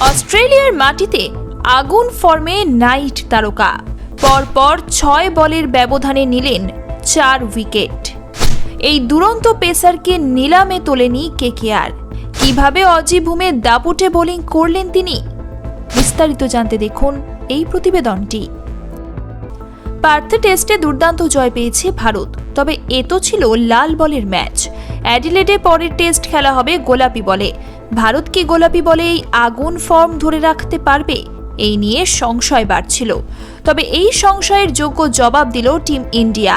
অস্ট্রেলিয়ার মাটিতে আগুন ফর্মে নাইট তারকা। পরপর ছয় বলের ব্যবধানে নিলেন চার উইকেট। এই দুরন্ত পেসারকে নিলামে তোলেনি কেকেআর। কীভাবে অজিভূমে দাপুটে বোলিং করলেন তিনি? বিস্তারিত জানতে দেখুন এই প্রতিবেদনটি। পার্থ টেস্টে দুর্দান্ত জয় পেয়েছে ভারত, তবে এ তো ছিল লাল বলের ম্যাচ। অ্যাডিলেডে পরের টেস্ট খেলা হবে গোলাপি বলে। ভারত কি গোলাপি বলে এই আগুন ফর্ম ধরে রাখতে পারবে, এই নিয়ে সংশয় বাড়ছিল। তবে এই সংশয়ের যোগ্য জবাব দিল টিম ইন্ডিয়া।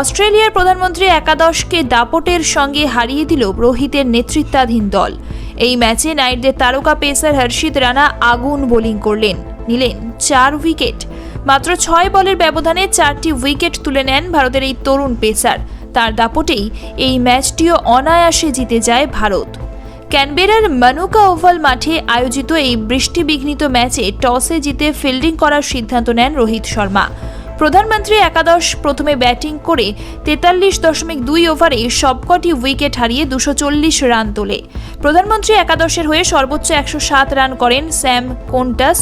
অস্ট্রেলিয়ার প্রধানমন্ত্রী একাদশকে দাপটের সঙ্গে হারিয়ে দিল রোহিতের নেতৃত্বাধীন দল। এই ম্যাচে নাইটদের তারকা পেসার হর্ষিত রানা আগুন বোলিং করলেন, নিলেন চার উইকেট। মাত্র ছয় বলের ব্যবধানে চারটি উইকেট তুলে নেন ভারতের এই তরুণ পেসার। তার দাপটেই এই ম্যাচটিও অনায়াসে জিতে যায় ভারত। ক্যানবেরার মানুকা ওভাল মাঠে আয়োজিত এই বৃষ্টিবিঘ্নিত ম্যাচে টসে জিতে ফিল্ডিং করার সিদ্ধান্ত নেন রোহিত শর্মা। প্রধানমন্ত্রী একাদশ প্রথমে ব্যাটিং করে তেতাল্লিশ দশমিক দুই ওভারে সবকটি উইকেট হারিয়ে দুশো চল্লিশ রান তোলে। প্রধানমন্ত্রী একাদশের হয়ে সর্বোচ্চ একশো সাত রান করেন স্যাম কোন্টাস,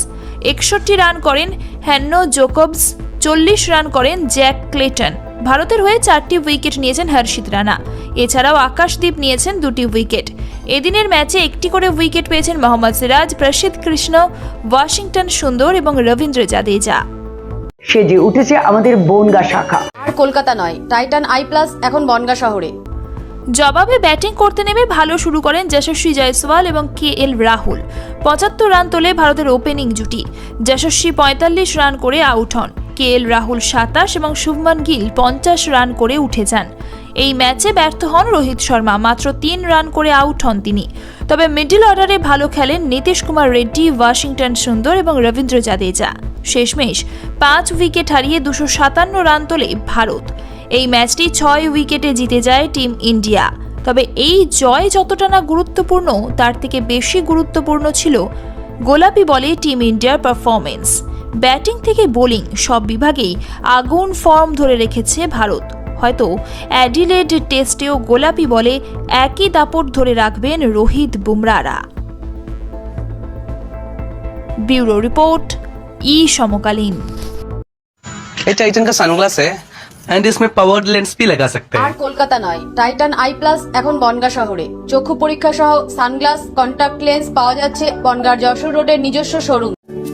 একষট্টি রান করেন হ্যান্নো জোকবস, চল্লিশ রান করেন জ্যাক ক্লেটন। ভারতের হয়ে চারটি উইকেট নিয়েছেন হর্ষিত রানা। এছাড়াও আকাশদীপ নিয়েছেন দুটি উইকেট। এদিনের ম্যাচে একটি করে উইকেট পেয়েছেন মোহাম্মদ সিরাজ প্রসিদ্ধ কৃষ্ণ ওয়াশিংটন সুন্দর এবং রবীন্দ্র জাদেজা। সেজে উঠেছে আমাদের বনগা শাখা। আর কলকাতা নয় টাইটান আই প্লাস এখন বনগা শহরে। জবাবে ব্যাটিং করতে নেমে ভালো শুরু করেন যশস্বী জয়সওয়াল এবং কে এল রাহুল। পঁচাত্তর রান তোলে ভারতের ওপেনিং জুটি। যশস্বী পঁয়তাল্লিশ রান করে আউট হন। কে এল রাহুল সাতাশ এবং শুভমান গিল পঞ্চাশ রান করে উঠে যান। এই ম্যাচে ব্যর্থ হন রোহিত শর্মা। মাত্র তিন রান করে আউট হন তিনি। তবে মিডল অর্ডারে ভালো খেলেন নীতিশ কুমার রেড্ডি, ওয়াশিংটন সুন্দর এবং রবীন্দ্র জাদেজা। শেষমেশ পাঁচ উইকেট হারিয়ে দুশো সাতান্ন রান তোলে ভারত। এই ম্যাচটি ছয় উইকেটে জিতে যায় টিম ইন্ডিয়া। তবে এই জয় যতটা না গুরুত্বপূর্ণ, তার থেকে বেশি গুরুত্বপূর্ণ ছিল গোলাপি বলে টিম ইন্ডিয়ার পারফরমেন্স ব্যাটিং থেকে বোলিং সব বিভাগেই আগুন ফর্ম ধরে রেখেছে ভারত। হয়তো অ্যাডিলেড টেস্টেও গোলাপি বলে একই দাপট ধরে রাখবেন রোহিত বুমরারা ব্যুরো রিপোর্ট ই সমকালীন ये टाइटन का सनग्लास है एंड इसमें पावर्ड लेंस भी लगा सकते আর हैं কলকাতা নয় টাইটান আই প্লাস এখন বনগা শহরে চক্ষু পরীক্ষা সহ সানগ্লাস কন্টাক্ট লেন্স পাওয়া যাচ্ছে বনগার যশোর রোডের নিজস্ব শোরুম